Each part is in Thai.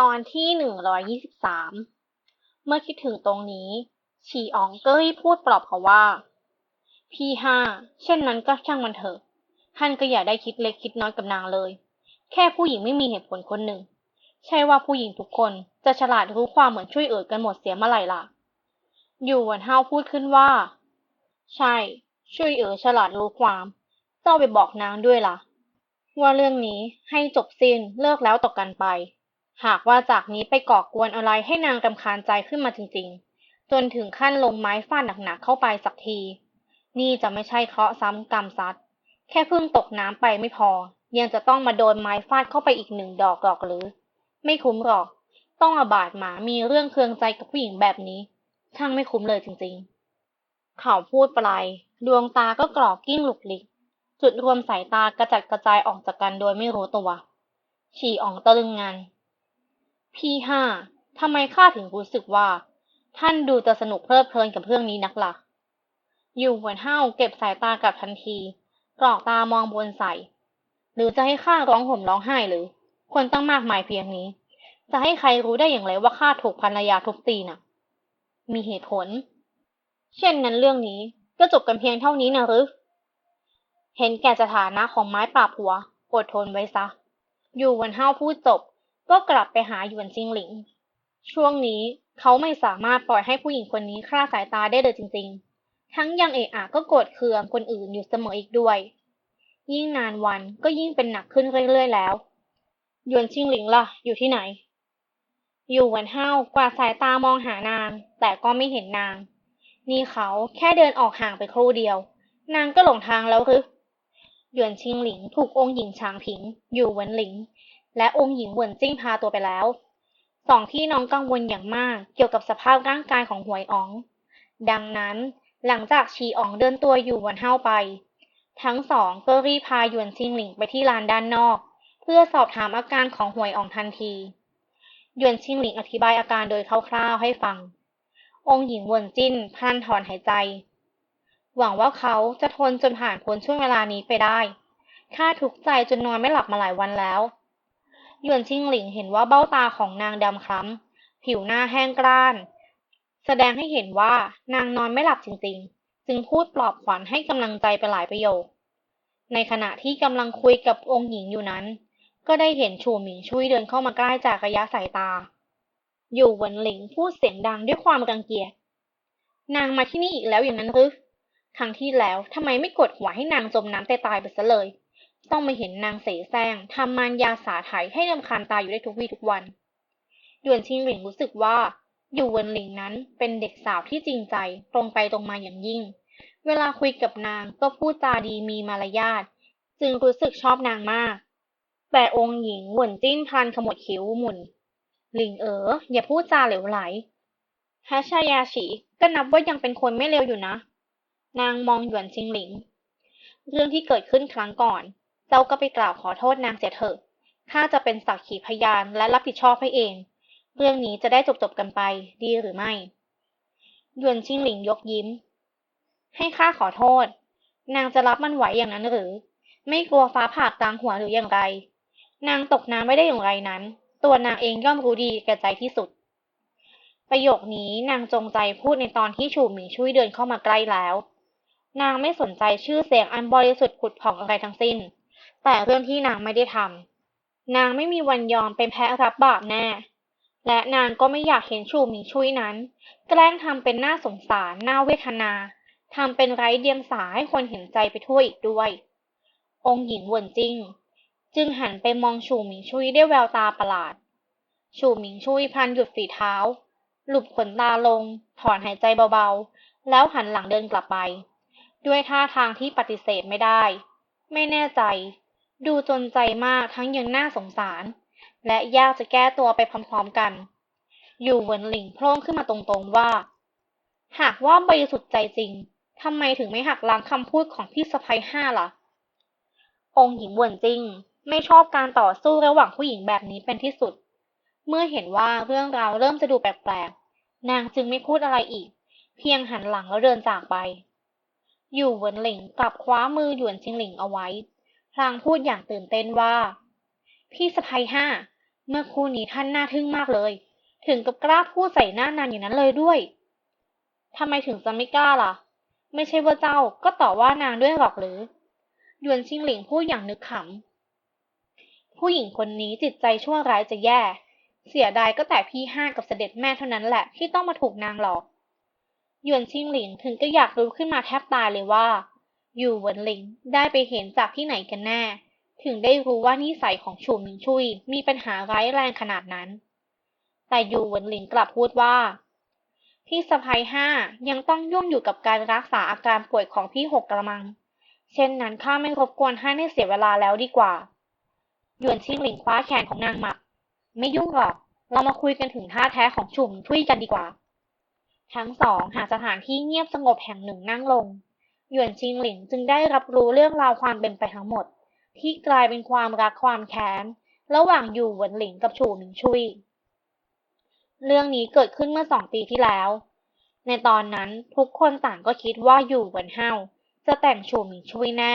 ตอนที่หนึ่งร้อยยี่สิบสามเมื่อคิดถึงตรงนี้ ฉีอ๋องเก็รีบพูดปลอบเขาว่า พี่ห้าเช่นนั้นก็ช่างมันเถอะ ท่านก็อย่าได้คิดเล็กคิดน้อยกับนางเลย แค่ผู้หญิงไม่มีเหตุผลคนหนึ่ง ใช่ว่าผู้หญิงทุกคนจะฉลาดรู้ความเหมือนช่วยเอ๋อกันหมดเสียเมื่อไหร่ล่ะ อยู่หวนเฮาพูดขึ้นว่า ใช่ ช่วยเอ๋อฉลาดรู้ความ เจ้าไปบอกนางด้วยล่ะ ว่าเรื่องนี้ให้จบสิ้นเลิกแล้วต่อกันไป หากว่าจากนี้ไปก่อกวนอะไรให้นางรำคาญใจขึ้นมาจริงๆ จนถึงขั้นลงไม้ฟาดหนักๆเข้าไปสักที นี่จะไม่ใช่เคราะห์ซ้ำกรรมซัด แค่เพิ่งตกน้ำไปไม่พอ ยังจะต้องมาโดนไม้ฟาดเข้าไปอีกหนึ่งดอกหรอกหรือ ไม่คุ้มหรอก ต้องอาบาดหมามีเรื่องเคืองใจกับผู้หญิงแบบนี้ ช่างไม่คุ้มเลยจริงๆ เขาพูดไปดวงตาก็กรอกกิ้งหลุกหลิก จุดรวมสายตากระจัดกระจายออกจากกันโดยไม่รู้ตัว ฉี่อ่องตะลึงงาน พี่ห้า ทำไมข้าถึงรู้สึกว่า ท่านดูจะสนุกเพลิดเพลินกับเรื่องนี้นักละ่ะ อยู่หมือนเห้าเก็บสายตากลับทันทีกรอกตามองบนใส่หรือจะให้ข้าร้องห่มร้องไห้หรือ คนตั้งมากมายเพียงนี้ จะให้ใครรู้ได้อย่างไรว่าข้าถูกภรรยาทุบตีน่ะ มีเหตุผล เช่นนั้นเรื่องนี้ก็จบกันเพียงเท่านี้นะหรือ เห็นแก่สถานะของไม้ปราบหัว อดทนไว้ซะ อยู่วันเฮาพูดจบ ก็กลับไปหาหยวนซิงหลิง ช่วงนี้เขาไม่สามารถปล่อยให้ผู้หญิงคนนี้คลาดสายตาได้เลยจริง ๆ ทั้งยังเอะอะก็โกรธเคืองคนอื่นอยู่เสมออีกด้วย ยิ่งนานวันก็ยิ่งเป็นหนักขึ้นเรื่อยๆแล้ว หยวนชิงหลิงล่ะ อยู่ที่ไหน อยู่วนเฮากวาดสายตามองหานาง แต่ก็ไม่เห็นนาง นี่เขาแค่เดินออกห่างไปครู่เดียว นางก็หลงทางแล้วหรือหยวนชิงหลิงถูกองค์หญิงชางผิง อยู่หวนหลิง และองค์หญิงเหวินจิ้งพาตัวไปแล้ว สองพี่น้องกังวลอย่างมากเกี่ยวกับสภาพร่างกายของหวยอ๋อง ดังนั้นหลังจากชีอ๋องเดินตัวอยู่หวนเฮาไป ทั้งสองก็รีพาหยวนชิงหลิงไปที่ลานด้านนอก เพื่อสอบถามอาการของหวยอ๋องทันทีหยวนชิงหลิงอธิบายอาการโดยคร่าวๆให้ฟัง องค์หญิงวนจิ้นพันถอนหายใจ หวังว่าเขาจะทนจนผ่านพ้นช่วงเวลานี้ไปได้ข้าทุกข์ใจจนนอนไม่หลับมาหลายวันแล้ว หยวนชิงหลิงเห็นว่าเบ้าตาของนางดำคล้ำ ผิวหน้าแห้งกร้าน แสดงให้เห็นว่านางนอนไม่หลับจริงๆ จึงพูดปลอบขวัญให้กำลังใจไปหลายประโยค ในขณะที่กำลังคุยกับองค์หญิงอยู่นั้น ก็ได้เห็นชูหมิงช่วยเดินเข้ามาใกล้จากระยะสายตา อยู่หวนหลิงพูดเสียงดังด้วยความรังเกียจ นางมาที่นี่อีกแล้วอย่างนั้นหรือครั้งที่แล้วทำไมไม่กดหัวให้นางจมน้ำตายไปซะเลย ต้องมาเห็นนางเสแสร้งทำมารยาสาไถให้ลำคาญตาอยู่ได้ทุกวี่ทุกวันหยวนชิงหลิงรู้สึกว่าอยู่เวินหลิงนั้นเป็นเด็กสาวที่จริงใจตรงไปตรงมาอย่างยิ่ง เวลาคุยกับนางก็พูดจาดีมีมารยาท จึงรู้สึกชอบนางมาก แต่องค์หญิงหวนจิ้นพันขมวดคิ้วหมุน หลิงเอ๋ออย่าพูดจาเหลวไหลฮัชายาฉีก็นับว่ายังเป็นคนไม่เลวอยู่นะ นางมองหยวนชิงหลิง เรื่องที่เกิดขึ้นครั้งก่อน เจ้าก็ไปกล่าวขอโทษนางเสียเถอะข้าจะเป็นสักขีพยานและรับผิดชอบให้เอง เรื่องนี้จะได้จบจบกันไปดีหรือไม่หยวนชิงหลิงยกยิ้ม ให้ข้าขอโทษ นางจะรับมันไหวอย่างนั้นหรือ ไม่กลัวฟ้าผ่ากลางหัวหรืออย่างไร นางตกน้ำไม่ได้อย่างไรนั้น ตัวนางเองย่อมรู้ดีแก่ใจที่สุด ประโยคนี้นางจงใจพูดในตอนที่ชูหมิงช่วยเดินเข้ามาใกล้แล้ว นางไม่สนใจชื่อเสียงอันบริสุทธิ์ผุดผ่องอะไรทั้งสิ้น แต่เรื่องที่นางไม่ได้ทำนางไม่มีวันยอมเป็นแพ้รับบาปแน่ และนางก็ไม่อยากเห็นชูหมิงชุยนั้น แกล้งทำเป็นน่าสงสารน่าเวทนาทำเป็นไร้เดียงสาให้คนเห็นใจไปทั่วอีกด้วย องค์หญิงวนจิ้งจึงหันไปมองชูหมิงชุยด้วยแววตาประหลาด ชูหมิงชุยพันหยุดฝีเท้า หลุบขนตาลง ถอนหายใจเบาๆ แล้วหันหลังเดินกลับไป ด้วยท่าทางที่ปฏิเสธไม่ได้ ไม่แน่ใจ ดูจนใจมากทั้งยังน่าสงสาร และยากจะแก้ตัวไปพร้อมๆกัน อยู่เหมือนหลิงโพล่งขึ้นมาตรงๆว่า หากว่าบริสุทธิ์ใจจริงทำไมถึงไม่หักล้างคำพูดของพี่สะพ้ยห้าล่ะ องค์หญิงเหวินจริง ไม่ชอบการต่อสู้ระหว่างผู้หญิงแบบนี้เป็นที่สุด เมื่อเห็นว่าเรื่องราวเริ่มจะดูแปลกๆ นางจึงไม่พูดอะไรอีก เพียงหันหลังแล้วเดินจากไป อยู่เหวินหลิงกลับคว้ามือหยวนชิงหลิงเอาไว้ พลางพูดอย่างตื่นเต้นว่า พี่สะพายห้า เมื่อครู่นี้ท่านน่าทึ่งมากเลย ถึงกับกล้าพูดใส่หน้านางอย่างนั้นเลยด้วยทำไมถึงจะไม่กล้าล่ะ ไม่ใช่ว่าเจ้าก็ต่อว่านางด้วยหรอกหรือหยวนชิงหลิงพูดอย่างนึกขำ ผู้หญิงคนนี้จิตใจชั่วร้ายจะแย่ เสียดายก็แต่พี่ห้ากับเสด็จแม่เท่านั้นแหละที่ต้องมาถูกนางหลอกหยวนชิงหลิงถึงก็อยากรู้ขึ้นมาแทบตายเลยว่า อยู่เหวินหลิงได้ไปเห็นจากที่ไหนกันแน่ ถึงได้รู้ว่านิสัยของชูหมิงชุยมีปัญหาร้ายแรงขนาดนั้น แต่อยู่เหวินหลิงกลับพูดว่า พี่สะพ้ยห้ายังต้องยุ่งอยู่กับการรักษาอาการป่วยของพี่หกกระมัง เช่นนั้นข้าไม่รบกวนท่าให้เสียเวลาแล้วดีกว่าหยวนชิงหลิงคว้าแขนของนางหมัก ไม่ยุ่งหรอก เรามาคุยกันถึงท่าแท้ของชุมทุยกันดีกว่า ทั้งสองหาสถานที่เงียบสงบแห่งหนึ่งนั่งลง หยวนชิงหลิงจึงได้รับรู้เรื่องราวความเป็นไปทั้งหมด ที่กลายเป็นความรักความแค้น ระหว่างอยู่หวนหลิงกับชูหมิงชุย เรื่องนี้เกิดขึ้นเมื่อสองปีที่แล้ว ในตอนนั้นทุกคนต่างก็คิดว่าอยู่หวนเฮาจะแต่งชูหมิงชุยแน่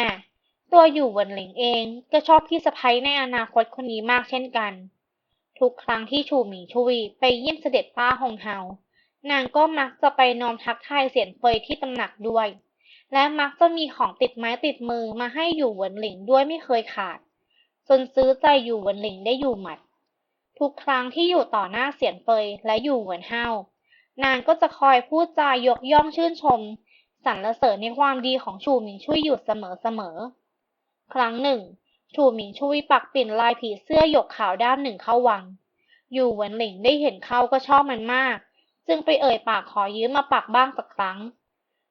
ตัวอยู่หวนหลิงเองก็ชอบพี่สะใภ้ในอนาคตคนนี้มากเช่นกัน ทุกครั้งที่ชูหมิงชุยไปเยี่ยมเสด็จป้าฮงเฮานางก็มักจะไปนอมทักทายเสียนเฟยที่ตำหนักด้วย และมักจะมีของติดไม้ติดมือมาให้อยู่เหวินหลิงด้วยไม่เคยขาด จนซื้อใจอยู่เหวินหลิงได้อยู่หมัด ทุกครั้งที่อยู่ต่อหน้าเสียนเฟยและอยู่เหวินเฮานางก็จะคอยพูดจายกย่องชื่นชมสรรเสริญในความดีของชูหมิงชุยอยู่เสมอๆครั้งหนึ่ง ชูหมิงชุยปักปิ่นลายผีเสื้อหยกขาวด้านหนึ่งเข้าวัง อยู่เหวินหลิงได้เห็นเข้าก็ชอบมันมาก จึงไปเอ่ยปากขอยืมมาปักบ้างสักครั้ง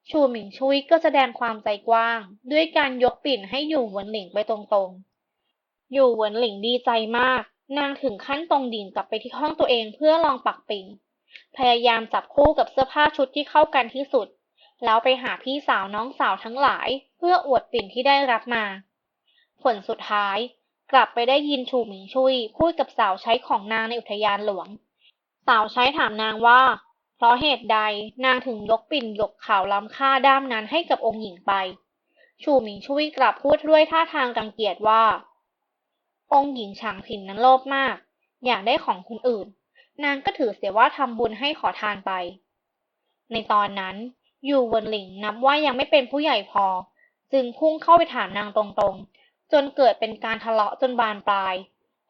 ชูหมิงชุยก็แสดงความใจกว้าง ด้วยการยกปิ่นให้อยู่หวนหลิงไปตรงๆ อยู่หวนหลิงดีใจมาก นางถึงขั้นตรงดิ่งกลับไปที่ห้องตัวเองเพื่อลองปักปิ่น พยายามจับคู่กับเสื้อผ้าชุดที่เข้ากันที่สุด แล้วไปหาพี่สาวน้องสาวทั้งหลาย เพื่ออวดปิ่นที่ได้รับมา ผลสุดท้ายกลับไปได้ยินชูหมิงชุยพูดกับสาวใช้ของนางในอุทยานหลวง สาวใช้ถามนางว่า เพราะเหตุใดนางถึงยกปิ่นหยกขาวล้ำค่าด้ามนั้นให้กับองค์หญิงไป ชูหมิงชุยกลับพูดด้วยท่าทางกังเกียจว่า องค์หญิงฉางผินนั้นโลภมาก อยากได้ของคนอื่น นางก็ถือเสียว่าทำบุญให้ขอทานไป ในตอนนั้นอยู่เวินหลิงนับว่ายังไม่เป็นผู้ใหญ่พอ จึงพุ่งเข้าไปถามนางตรงๆ จนเกิดเป็นการทะเลาะจนบานปลาย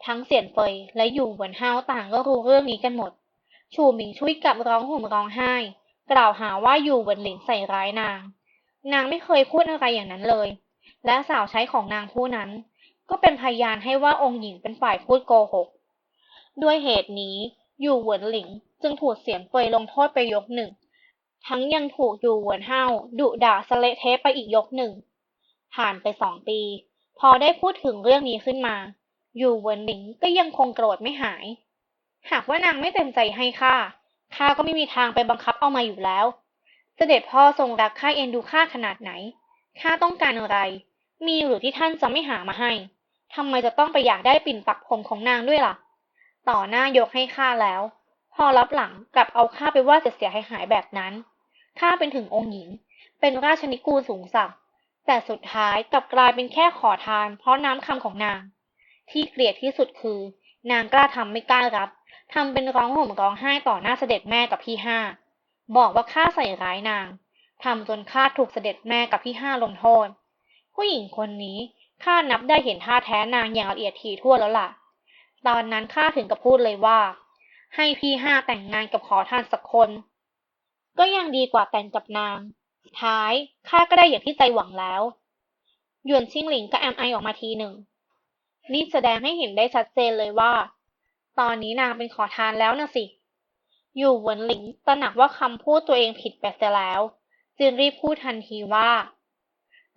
ทั้งเสียนเฟยและอยู่เหวินเฮาต่างก็รู้เรื่องนี้กันหมด ชูหมิงชุยกลับร้องห่มร้องไห้ กล่าวหาว่าอยู่เหวินหลิงใส่ร้ายนาง นางไม่เคยพูดอะไรอย่างนั้นเลย และสาวใช้ของนางผู้นั้น ก็เป็นพยานให้ว่าองค์หญิงเป็นฝ่ายพูดโกหก ด้วยเหตุนี้อยู่เหวินหลิงจึงถูกเสียนเฟยลงโทษไปยกหนึ่ง ทั้งยังถูกอยู่เหวินเฮาดุด่าสะเละเทะไปอีกยกหนึ่ง ผ่านไปสองปี พอได้พูดถึงเรื่องนี้ขึ้นมา อยู่เหวินหลิงก็ยังคงโกรธไม่หาย หากว่านางไม่เต็มใจให้ข้า ข้าก็ไม่มีทางไปบังคับเอามาอยู่แล้ว เสด็จพ่อทรงรักข้าเอ็นดูข้าขนาดไหน ข้าต้องการอะไร มีหรือที่ท่านจะไม่หามาให้ ทำไมจะต้องไปอยากได้ปิ่นปักผมของนางด้วยล่ะ ต่อหน้ายกให้ข้าแล้ว พอรับหลังกลับเอาข้าไปว่าจะเสียหายหายแบบนั้น ข้าเป็นถึงองค์หญิง เป็นราชนิกูลสูงสักแต่สุดท้ายกลับกลายเป็นแค่ขอทาน เพราะน้ำคำของนาง ที่เกลียดที่สุดคือ นางกล้าทำไม่กล้ารับ ทำเป็นร้องห่มร้องไห้ต่อหน้าเสด็จแม่กับพี่ห้า บอกว่าข้าใส่ร้ายนางทำจนข้าถูกเสด็จแม่กับพี่ห้าลงโทษ ผู้หญิงคนนี้ข้านับได้เห็นท่าแท้นางอย่างละเอียดถี่ถ้วนแล้วล่ะ ตอนนั้นข้าถึงกับพูดเลยว่า ให้พี่ห้าแต่งงานกับขอทานสักคน ก็ยังดีกว่าแต่งกับนาง ท้ายข้าก็ได้อย่างที่ใจหวังแล้ว หยวนชิงหลิงก็แอมไอออกมาทีหนึ่ง นี่แสดงให้เห็นได้ชัดเจนเลยว่า ตอนนี้นางเป็นขอทานแล้วนะสิ อยู่หวนหลิงตระหนักว่าคำพูดตัวเองผิดไปเสียแล้ว จึงรีบพูดทันทีว่า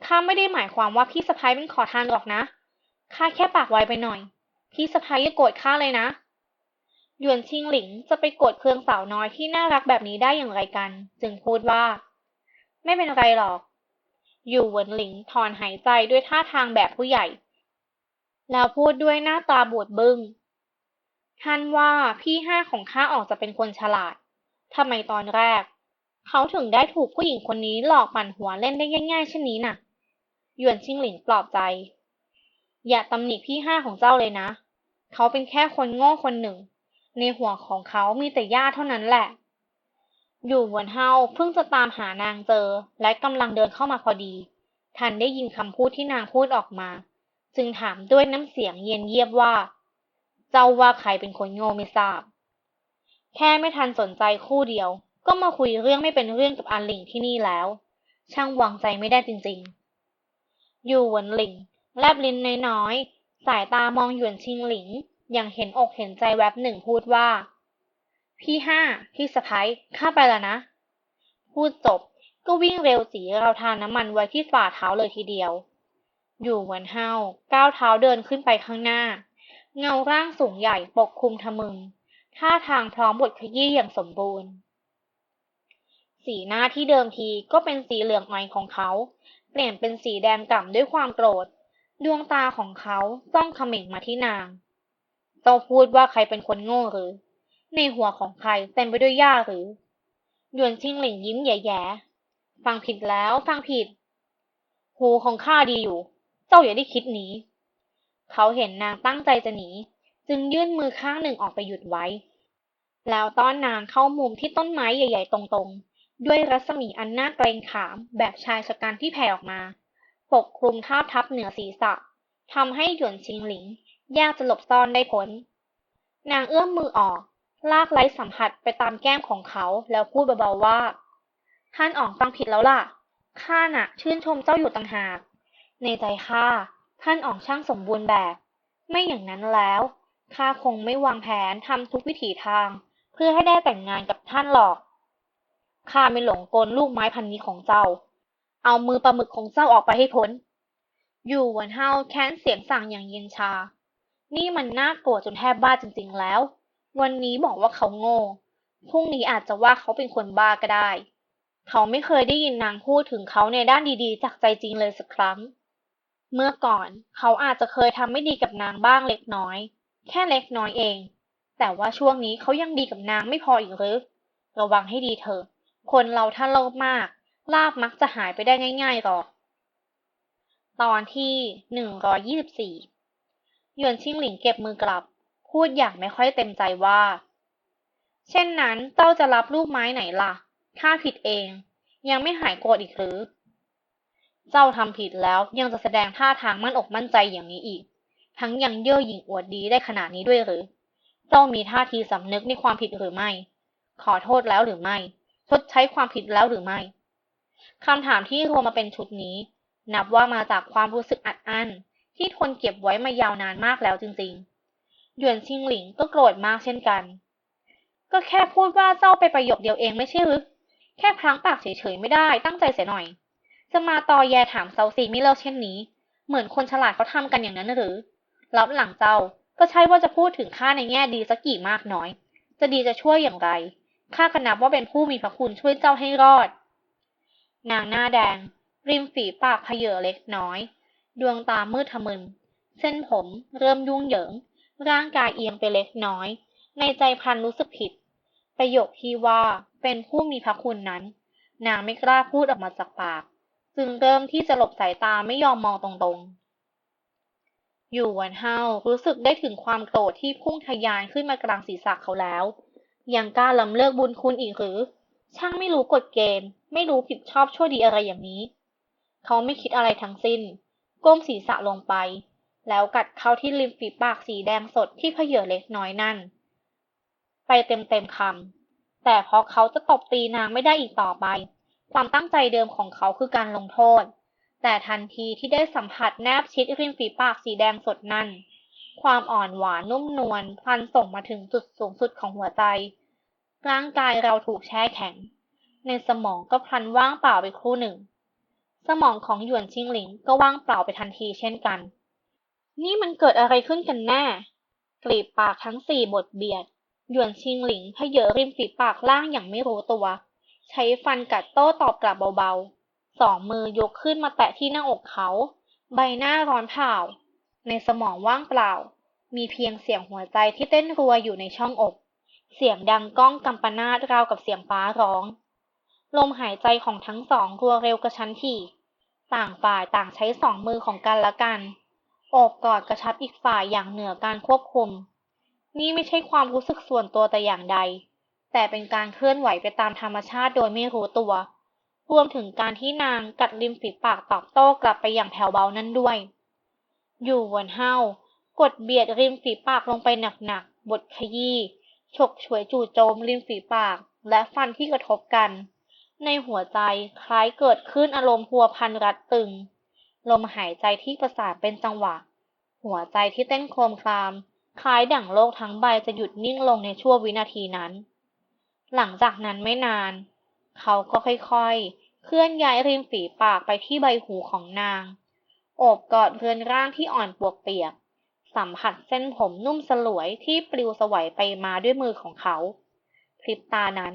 ข้าไม่ได้หมายความว่าพี่สะพ้ายเป็นขอทานหรอกนะ ข้าแค่ปากไวไปหน่อย พี่สะพ้ายอย่าโกรธข้าเลยนะ หยวนชิงหลิงจะไปโกรธเคืองสาวน้อยที่น่ารักแบบนี้ได้อย่างไรกัน จึงพูดว่า ไม่เป็นไรหรอก อยู่หวนหลิงถอนหายใจด้วยท่าทางแบบผู้ใหญ่ แล้วพูดด้วยหน้าตาบูดบึง้ง ท่านว่าพี่ห้าของข้าออกจะเป็นคนฉลาด ทำไมตอนแรก เขาถึงได้ถูกผู้หญิงคนนี้หลอกปั่นหัวเล่นได้ง่ายๆเช่นนี้น่ะ หยวนชิงหลิงปลอบใจ อย่าตำหนิพี่ห้าของเจ้าเลยนะ เขาเป็นแค่คนโง่คนหนึ่ง ในหัวของเขามีแต่ญาเท่านั้นแหละ อยู่หวนเฮาเพิ่งจะตามหานางเจอ และกำลังเดินเข้ามาพอดี ทันได้ยินคำพูดที่นางพูดออกมา จึงถามด้วยน้ำเสียงเย็นเยียบว่า เจ้าว่าใครเป็นคนโง่ไม่ทราบ แค่ไม่ทันสนใจคู่เดียว ก็มาคุยเรื่องไม่เป็นเรื่องกับอันหลิงที่นี่แล้ว ช่างวางใจไม่ได้จริงๆ อยู่หวนหลิง แลบลิ้นน้อยๆ สายตามองหยวนชิงหลิง อย่างเห็นอกเห็นใจแวบหนึ่งพูดว่า พี่ห้า พี่สะพ้ายข้าไปแล้วนะ พูดจบก็วิ่งเร็วจีเราทาน้ำมันไว้ที่ฝ่าเท้าเลยทีเดียว อยู่เหมือนเฮาก้าวเท้าเดินขึ้นไปข้างหน้า เงาร่างสูงใหญ่ปกคลุมทะมึง ท่าทางพร้อมบทขยี้อย่างสมบูรณ์ สีหน้าที่เดิมทีก็เป็นสีเหลืองอ่อยของเขา เปลี่ยนเป็นสีแดงก่ำด้วยความโกรธ ดวงตาของเขาจ้องเขม่งมาที่นางเจ้าพูดว่าใครเป็นคนโง่หรือ ในหัวของใครเต็มไปด้วยหญ้าหรือหยวนชิงหลิงยิ้มแย่ๆ ฟังผิดแล้วฟังผิด หูของข้าดีอยู่ เจ้าอย่าได้คิดหนี เขาเห็นนางตั้งใจจะหนี จึงยื่นมือข้างหนึ่งออกไปหยุดไว้ แล้วต้อนนางเข้ามุมที่ต้นไม้ใหญ่ ๆ ตรงๆ ด้วยรัศมีอันน่าเกรงขามแบบชายชะกันที่แผ่ออกมา ปกคลุมทาบทับเหนือศีรษะทำให้หยวนชิงหลิงยากจะหลบซ่อนได้พ้นนางเอื้อมมือออก ลากไล้สัมผัสไปตามแก้มของเขาแล้วพูดเบาๆว่า ท่านอ๋องฟังผิดแล้วล่ะ ข้าน่ะ ชื่นชมเจ้าอยู่ต่างหาก ในใจข้า ท่านอ๋องช่างสมบูรณ์แบบ ไม่อย่างนั้นแล้วข้าคงไม่วางแผนทำทุกวิถีทาง เพื่อให้ได้แต่งงานกับท่านหรอกข้าไม่หลงกลลูกไม้พันนี้ของเจ้า เอามือปลาหมึกของเจ้าออกไปให้พ้น อยู่หวนเฮาแค้นเสียงสั่งอย่างเย็นชา นี่มันน่ากลัวจนแทบบ้าจริง ๆ แล้ว วันนี้บอกว่าเขาโง่ พรุ่งนี้อาจจะว่าเขาเป็นคนบ้าก็ได้ เขาไม่เคยได้ยินนางพูดถึงเขาในด้านดีๆ จากใจจริงเลยสักครั้ง เมื่อก่อนเขาอาจจะเคยทำไม่ดีกับนางบ้างเล็กน้อย แค่เล็กน้อยเอง แต่ว่าช่วงนี้เขายังดีกับนางไม่พออีกหรือ ระวังให้ดีเถอะ คนเราถ้าโลภมาก ลาบมักจะหายไปได้ง่ายๆหรอก ตอนที่หนึ่งร้อยยี่สิบสี่หยวนชิงหลิงเก็บมือกลับ พูดอย่างไม่ค่อยเต็มใจว่า เช่นนั้นเจ้าจะรับลูกไม้ไหนล่ะ ข้าผิดเอง ยังไม่หายโกรธอีกหรือ เจ้าทำผิดแล้วยังจะแสดงท่าทางมั่นอกมั่นใจอย่างนี้อีก ทั้งยังเย่อหยิ่งอวดดีได้ขนาดนี้ด้วยหรือ เจ้ามีท่าทีสำนึกในความผิดหรือไม่ ขอโทษแล้วหรือไม่ ชดใช้ความผิดแล้วหรือไม่คำถามที่รวมมาเป็นชุดนี้ นับว่ามาจากความรู้สึกอัดอั้นที่ทนเก็บไว้มายาวนานมากแล้วจริงๆ หยวนชิงหลิงก็โกรธมากเช่นกัน ก็แค่พูดว่าเจ้าไปประโยคเดียวเองไม่ใช่หรือ แค่พลั้งปากเฉยๆไม่ได้ตั้งใจเสียหน่อย จะมาตอแยถามเซาซีไม่เลิกเช่นนี้ เหมือนคนฉลาดเขาทำกันอย่างนั้นหรือรับหลังเจ้าก็ใช่ว่าจะพูดถึงข้าในแง่ดีสักกี่มากน้อย จะดีจะช่วยอย่างไรข้าก็นับว่าเป็นผู้มีพระคุณช่วยเจ้าให้รอด นางหน้าแดง ริมฝีปากเพเยอเล็กน้อย ดวงตามืดทะมึน เส้นผมเริ่มยุ่งเหยิง ร่างกายเอียงไปเล็กน้อย ในใจพันรู้สึกผิด ประโยคที่ว่าเป็นผู้มีพระคุณนั้น นางไม่กล้าพูดออกมาจากปาก จึงเริ่มที่จะหลบสายตาไม่ยอมมองตรงๆ อยู่วันเฮารู้สึกได้ถึงความโกรธที่พุ่งทะยานขึ้นมากลางศีรษะเขาแล้ว ยังกล้าล้ำเลิกบุญคุณอีกหรือ ช่างไม่รู้กฎเกณฑ์ ไม่รู้ผิดชอบชั่วดีอะไรอย่างนี้ เขาไม่คิดอะไรทั้งสิ้น ก้มศีรษะลงไป แล้วกัดเข้าที่ริมฝีปากสีแดงสดที่เพเยอเล็กน้อยนั่น ไปเต็มๆคำแต่เพราะเขาจะตบตีนางไม่ได้อีกต่อไป ความตั้งใจเดิมของเขาคือการลงโทษ แต่ทันทีที่ได้สัมผัสแนบชิดริมฝีปากสีแดงสดนั่น ความอ่อนหวานนุ่มนวลพันส่งมาถึงจุดสูงสุดของหัวใจ ร่างกายเราถูกแช่แข็ง ในสมองก็พลันว่างเปล่าไปครู่หนึ่ง สมองของหยวนชิงหลิงก็ว่างเปล่าไปทันทีเช่นกัน นี่มันเกิดอะไรขึ้นกันแน่ กลีบปากทั้งสี่บทเบียด หยวนชิงหลิงเพเยอริมฝีปากล่างอย่างไม่รู้ตัว ใช้ฟันกัดโต้ตอบกลับเบาๆ สองมือยกขึ้นมาแตะที่หน้าอกเขา ใบหน้าร้อนเผาในสมองว่างเปล่า มีเพียงเสียงหัวใจที่เต้นรัวอยู่ในช่องอก เสียงดังก้องกำปนาตราวกับเสียงฟ้าร้อง ลมหายใจของทั้งสองรัวเร็วกระชั้นถี่ ต่างฝ่ายต่างใช้สองมือของกันและกันโอบกอดกระชับอีกฝ่ายอย่างเหนือการควบคุม นี่ไม่ใช่ความรู้สึกส่วนตัวแต่อย่างใด แต่เป็นการเคลื่อนไหวไปตามธรรมชาติโดยไม่รู้ตัว รวมถึงการที่นางกัดริมฝีปากตอบโต้กลับไปอย่างแผ่วเบานั่นด้วย อยู่หวนเฮากดเบียดริมฝีปากลงไปหนักๆบดขยี้ ฉกฉวยจู่โจมริมฝีปาก และฟันที่กระทบกัน ในหัวใจคล้ายเกิดขึ้นอารมณ์พัวพันรัดตึง ลมหายใจที่ประสานเป็นจังหวะ หัวใจที่เต้นโครมคราม คล้ายดั่งโลกทั้งใบจะหยุดนิ่งลงในชั่ววินาทีนั้น หลังจากนั้นไม่นาน เขาก็ค่อยๆ เคลื่อนย้ายริมฝีปากไปที่ใบหูของนาง โอบกอดเรือนร่างที่อ่อนปวกเปียก สัมผัสเส้นผมนุ่มสลวยที่ปลิวสวัยไปมาด้วยมือของเขาพริบตานั้น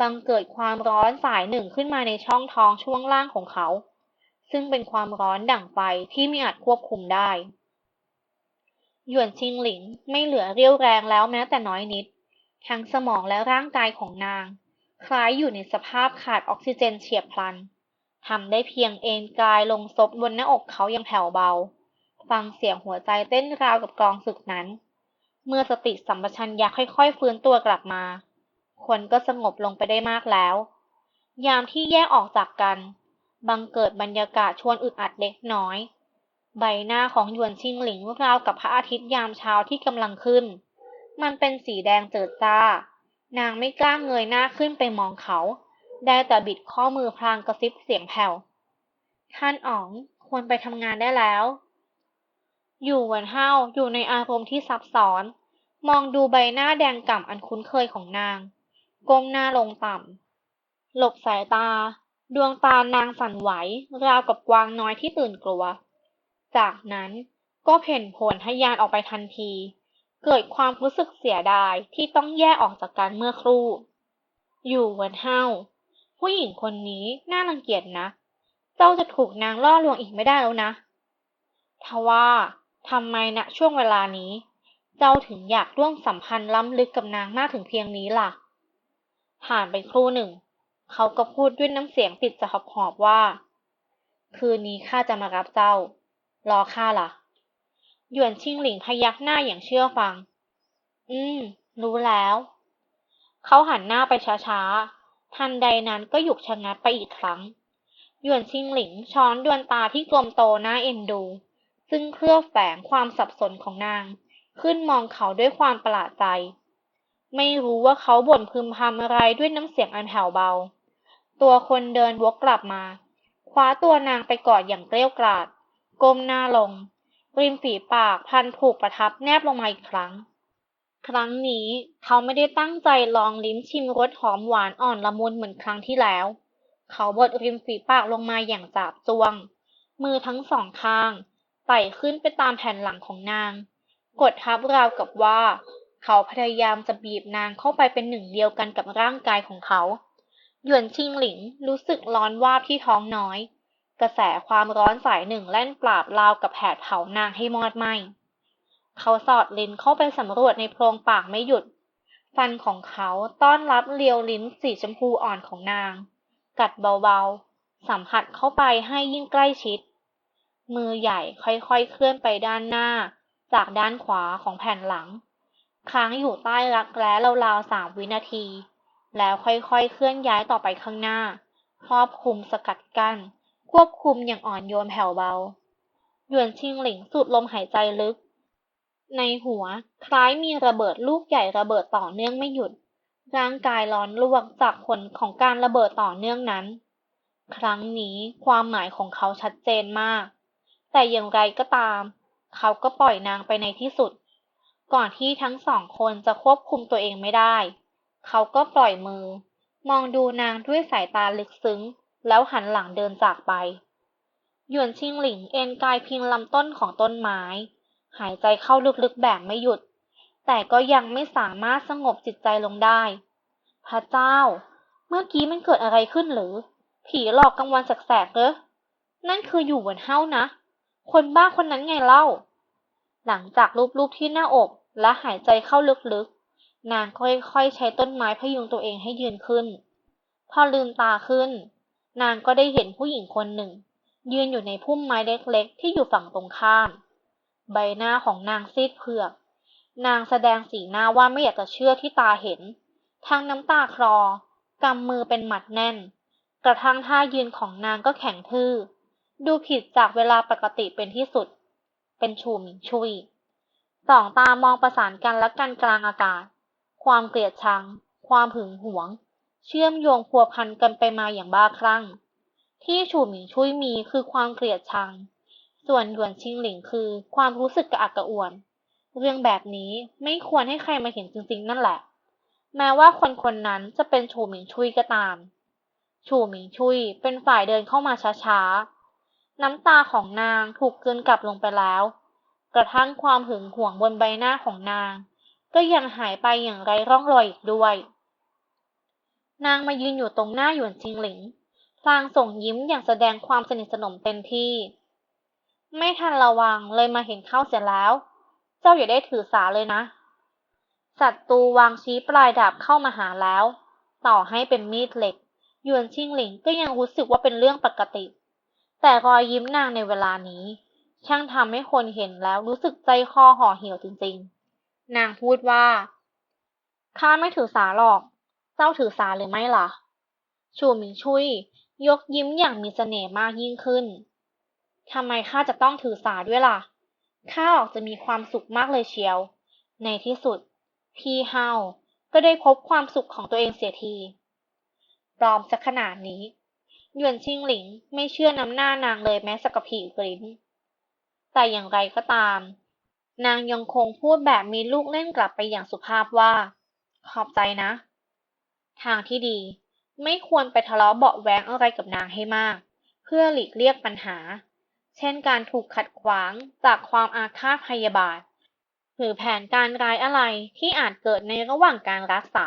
บังเกิดความร้อนสายหนึ่งขึ้นมาในช่องท้องช่วงล่างของเขา ซึ่งเป็นความร้อนดั่งไฟที่ไม่อาจควบคุมได้ หยวนชิงหลิงไม่เหลือเรี่ยวแรงแล้วแม้แต่น้อยนิด ทั้งสมองและร่างกายของนาง คล้ายอยู่ในสภาพขาดออกซิเจนเฉียบพลันทำได้เพียงเอนกายลงซบบนหน้าอกเขาอย่างแผ่วเบา ฟังเสียงหัวใจเต้นราวกับกลองศึกนั้น เมื่อสติสัมปชัญญะค่อยๆฟื้นตัวกลับมา คนก็สงบลงไปได้มากแล้ว ยามที่แยกออกจากกัน บังเกิดบรรยากาศชวนอึดอัดเล็กน้อย ใบหน้าของหยวนชิงหลิงราวกับพระอาทิตย์ยามเช้าที่กำลังขึ้น มันเป็นสีแดงเจิดจ้านางไม่กล้าเงยหน้าขึ้นไปมองเขา ได้แต่บิดข้อมือพลางกระซิบเสียงแผ่ว ท่านอ๋องควรไปทำงานได้แล้ว อยู่หวนเฮาอยู่ในอารมณ์ที่ซับซ้อน มองดูใบหน้าแดงก่ำอันคุ้นเคยของนาง ก้มหน้าลงต่ำ หลบสายตา ดวงตานางสั่นไหว ราวกับกวางน้อยที่ตื่นกลัว จากนั้นก็เพ่นผลทะยานออกไปทันที เกิดความรู้สึกเสียดายที่ต้องแยกออกจากกันเมื่อครู่ อยู่เหมือนเฮาผู้หญิงคนนี้น่ารังเกียจนะ เจ้าจะถูกนางล่อลวงอีกไม่ได้แล้วนะทว่าทำไมณช่วงเวลานี้ เจ้าถึงอยากร่วมสัมพันธ์ล้ำลึกกับนางมากถึงเพียงนี้ล่ะ ผ่านไปครู่หนึ่ง เขาก็พูดด้วยน้ำเสียงติดจะหอบหอบว่า คืนนี้ข้าจะมารับเจ้า รอข้าล่ะ หยวนชิงหลิงพยักหน้าอย่างเชื่อฟัง อืม รู้แล้ว เขาหันหน้าไปช้าๆ ทันใดนั้นก็หยุกชะงักไปอีกครั้ง หยวนชิงหลิงช้อนดวงตาที่กลมโตน่าเอ็นดู ซึ่งเคลือบแฝงความสับสนของนาง ขึ้นมองเขาด้วยความประหลาดใจ ไม่รู้ว่าเขาบ่นพึมพำอะไรด้วยน้ำเสียงอันแผ่วเบา ตัวคนเดินวกกลับมา คว้าตัวนางไปกอดอย่างเกลี้ยวกราดก้มหน้าลง ริมฝีปากพันถูกประทับแนบลงมาอีกครั้ง ครั้งนี้เขาไม่ได้ตั้งใจลองลิ้มชิมรสหอมหวานอ่อนละมุนเหมือนครั้งที่แล้ว เขาบดริมฝีปากลงมาอย่างจาบจ้วง มือทั้งสองข้างไต่ขึ้นไปตามแผ่นหลังของนาง กดทับราวกับว่า เขาพยายามจะบีบนางเข้าไปเป็นหนึ่งเดียวกันกับร่างกายของเขา หยวนชิงหลิงรู้สึกร้อนวาบที่ท้องน้อย กระแสความร้อนสายหนึ่งแล่นปราบราวกับแผดเผานางให้มอดไหมเขาสอดลิ้นเข้าไปสำรวจในโพรงปากไม่หยุด ฟันของเขาต้อนรับเลียวลิ้นสีชมพูอ่อนของนาง กัดเบาๆ สัมผัสเข้าไปให้ยิ่งใกล้ชิด มือใหญ่ค่อยๆเคลื่อนไปด้านหน้า จากด้านขวาของแผ่นหลัง ค้างอยู่ใต้รักแร้ราวๆสามวินาที แล้วค่อยๆเคลื่อนย้ายต่อไปข้างหน้า ครอบคลุมสกัดกั้น ควบคุมอย่างอ่อนโยนแผ่วเบา หยวนชิงหลิงสูดลมหายใจลึก ในหัวคล้ายมีระเบิดลูกใหญ่ระเบิดต่อเนื่องไม่หยุด ร่างกายร้อนลวกจากผลของการระเบิดต่อเนื่องนั้น ครั้งนี้ความหมายของเขาชัดเจนมาก แต่อย่างไรก็ตาม เขาก็ปล่อยนางไปในที่สุด ก่อนที่ทั้งสองคนจะควบคุมตัวเองไม่ได้ เขาก็ปล่อยมือ มองดูนางด้วยสายตาลึกซึ้ง แล้วหันหลังเดินจากไป หยวนชิงหลิงเอนกายพิงลำต้นของต้นไม้ หายใจเข้าลึกๆแบบไม่หยุด แต่ก็ยังไม่สามารถสงบจิตใจลงได้ พระเจ้า เมื่อกี้มันเกิดอะไรขึ้นหรือ ผีหลอกกลางวันแสกๆเหรอนั่นคืออยู่เหมือนเฮ้านะ คนบ้าคนนั้นไงเล่า หลังจากลูบๆที่หน้าอกและหายใจเข้าลึกๆ นางค่อยๆ ใช้ต้นไม้พยุงตัวเองให้ยืนขึ้น พอลืมตาขึ้น นางก็ได้เห็นผู้หญิงคนหนึ่ง ยืนอยู่ในพุ่มไม้เล็กๆ ที่อยู่ฝั่งตรงข้าม ใบหน้าของนางซีดเผือก นางแสดงสีหน้าว่าไม่อยากจะเชื่อที่ตาเห็น ทั้งน้ำตาคลอกำมือเป็นหมัดแน่น กระทั่งท่ายืนของนางก็แข็งทื่อ ดูผิดจากเวลาปกติเป็นที่สุด เป็นชูมิงชุยสองตามองประสานกันและกันกลางอากาศ ความเกลียดชัง ความหึงหวง เชื่อมโยงพัวพันกันไปมาอย่างบ้าคลั่ง ที่ฉูหมิงชุยมีคือความเกลียดชัง ส่วนหยวนชิงหลิงคือความรู้สึกกระอักกระอ่วน เรื่องแบบนี้ไม่ควรให้ใครมาเห็นจริงๆ นั่นแหละ แม้ว่าคนคนนั้นจะเป็นฉูหมิงชุยก็ตาม ฉูหมิงชุยเป็นฝ่ายเดินเข้ามาช้าๆ น้ำตาของนางถูกกลืนกลับลงไปแล้ว กระทั่งความหึงหวงบนใบหน้าของนาง ก็ยังหายไปอย่างไร้ร่องรอยอีกด้วย นางมายืนอยู่ตรงหน้าหยวนชิงหลิงพลางส่งยิ้มอย่างแสดงความสนิทสนมเต็มที่ ไม่ทันระวังเลยมาเห็นเข้าเสียแล้ว เจ้าอย่าได้ถือสาเลยนะศัตรูวางชี้ปลายดาบเข้ามาหาแล้ว ต่อให้เป็นมีดเหล็กหยวนชิงหลิงก็ยังรู้สึกว่าเป็นเรื่องปกติ แต่รอยยิ้มนางในเวลานี้ ช่างทำให้คนเห็นแล้วรู้สึกใจคอห่อเหี่ยวจริงๆ นางพูดว่าข้าไม่ถือสาหรอก เจ้าถือสาหรือไม่ล่ะ ชูหมิงชุย ยกยิ้มอย่างมีเสน่ห์มากยิ่งขึ้น ทำไมข้าจะต้องถือสาด้วยล่ะ ข้าออกจะมีความสุขมากเลยเชียว ในที่สุด พี่เฮาก็ได้พบความสุขของตัวเองเสียทีปลอมสักขนาดนี้ หยวนชิงหลิงไม่เชื่อน้ำหน้านางเลยแม้สักผีกลิ้น แต่อย่างไรก็ตาม นางยังคงพูดแบบมีลูกเล่นกลับไปอย่างสุภาพว่า ขอบใจนะ ทางที่ดี ไม่ควรไปทะเลาะเบาะแว้งอะไรกับนางให้มาก เพื่อหลีกเลี่ยงปัญหา เช่นการถูกขัดขวางจากความอาฆาตพยาบาท หรือแผนการร้ายอะไรที่อาจเกิดในระหว่างการรักษา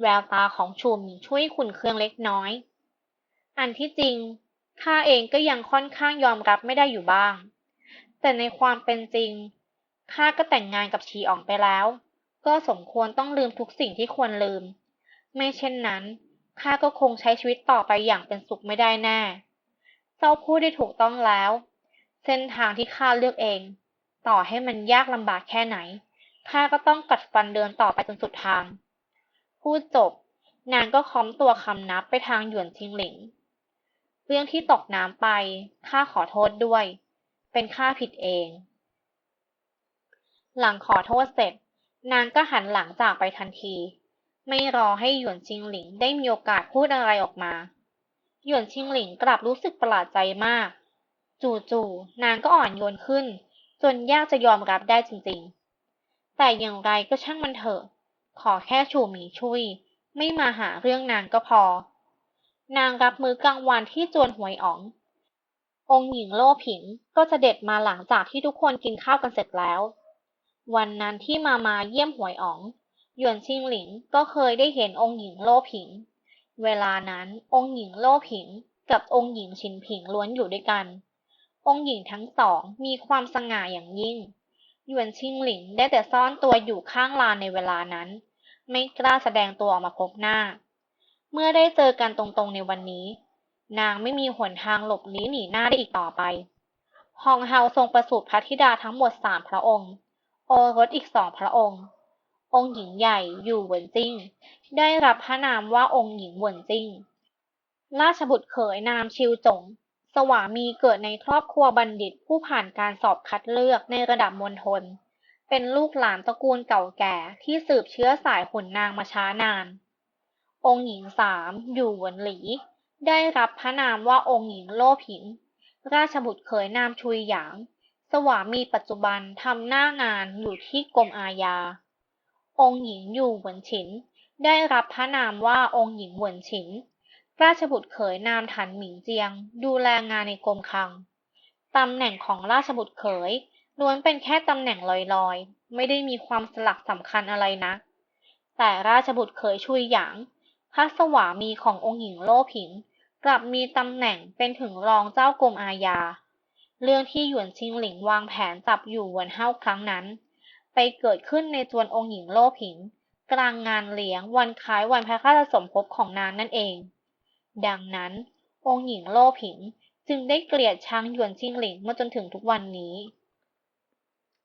แววตาของชุมช่วยขุนเคืองเล็กน้อย อันที่จริงข้าเองก็ยังค่อนข้างยอมรับไม่ได้อยู่บ้าง แต่ในความเป็นจริงข้าก็แต่งงานกับชีอ่องไปแล้ว ก็สมควรต้องลืมทุกสิ่งที่ควรลืม ไม่เช่นนั้นข้าก็คงใช้ชีวิตต่อไปอย่างเป็นสุขไม่ได้แน่ เจ้าพูดได้ถูกต้องแล้ว เส้นทางที่ข้าเลือกเอง ต่อให้มันยากลำบากแค่ไหนข้าก็ต้องกัดฟันเดินต่อไปจนสุดทาง พูดจบ นางก็ค้อมตัวคำนับไปทางหยวนชิงหลิง เรื่องที่ตกน้ำไปข้าขอโทษด้วย เป็นข้าผิดเอง หลังขอโทษเสร็จ นางก็หันหลังจากไปทันที ไม่รอให้หยวนชิงหลิงได้มีโอกาสพูดอะไรออกมา หยวนชิงหลิงกลับรู้สึกประหลาดใจมาก จู่ๆนางก็อ่อนโยนขึ้น จนยากจะยอมรับได้จริงๆ แต่อย่างไรก็ช่างมันเถอะ ขอแค่ชูหมีชุยไม่มาหาเรื่องนางก็พอ นางรับมือกลางวันที่จวนหวยอ๋อง องค์หญิงโล่ผิงก็จะเด็ดมาหลังจากที่ทุกคนกินข้าวกันเสร็จแล้ว วันนั้นที่มามาเยี่ยมหวยอ๋อง หยวนชิงหลิงก็เคยได้เห็นองค์หญิงโลผิง เวลานั้นองค์หญิงโลผิงกับองค์หญิงชินผิงล้วนอยู่ด้วยกัน องค์หญิงทั้งสองมีความสง่าอย่างยิ่ง หยวนชิงหลิงได้แต่ซ่อนตัวอยู่ข้างลานในเวลานั้น ไม่กล้าแสดงตัวออกมาพบหน้า เมื่อได้เจอกันตรงๆในวันนี้ นางไม่มีหนทางหลบลี้หนีหน้าได้อีกต่อไป ฮองเฮาทรงประสูติพระธิดาทั้งหมดสามพระองค์ โอรสอีกสองพระองค์ องค์หญิงใหญ่อยู่เหวินจิ้ง ได้รับพระนามว่าองค์หญิงเหวินจิ้ง ราชบุตรเขยนามชิวจง สวามีเกิดในครอบครัวบัณฑิตผู้ผ่านการสอบคัดเลือกในระดับมณฑล เป็นลูกหลานตระกูลเก่าแก่ที่สืบเชื้อสายขุนนางมาช้านาน องค์หญิงสามอยู่เหวินหลี ได้รับพระนามว่าองค์หญิงโล่ผิง ราชบุตรเขยนามชุยหยาง สวามีปัจจุบันทำหน้างานอยู่ที่กรมอาญา องค์หญิงอยู่เหวินฉิน ได้รับพระนามว่าองค์หญิงเหวินฉิน ราชบุตรเขยนามถันหมิงเจียง ดูแลงานในกรมคลัง ตำแหน่งของราชบุตรเขยล้วนเป็นแค่ตำแหน่งลอยๆ ไม่ได้มีความสลักสำคัญอะไรนะ แต่ราชบุตรเขยชุยหยาง พระสวามีขององค์หญิงโลผิง กลับมีตำแหน่งเป็นถึงรองเจ้ากรมอาญา เรื่องที่หยวนชิงหลิงวางแผนจับอยู่หวนเฮาครั้งนั้น ไปเกิดขึ้นในจวนองค์หญิงโลผิง กลางงานเลี้ยงวันคล้ายวันพระราชสมภพของนางนั่นเอง ดังนั้น องค์หญิงโลผิงจึงได้เกลียดชังหยวนชิงหลิงมาจนถึงทุกวันนี้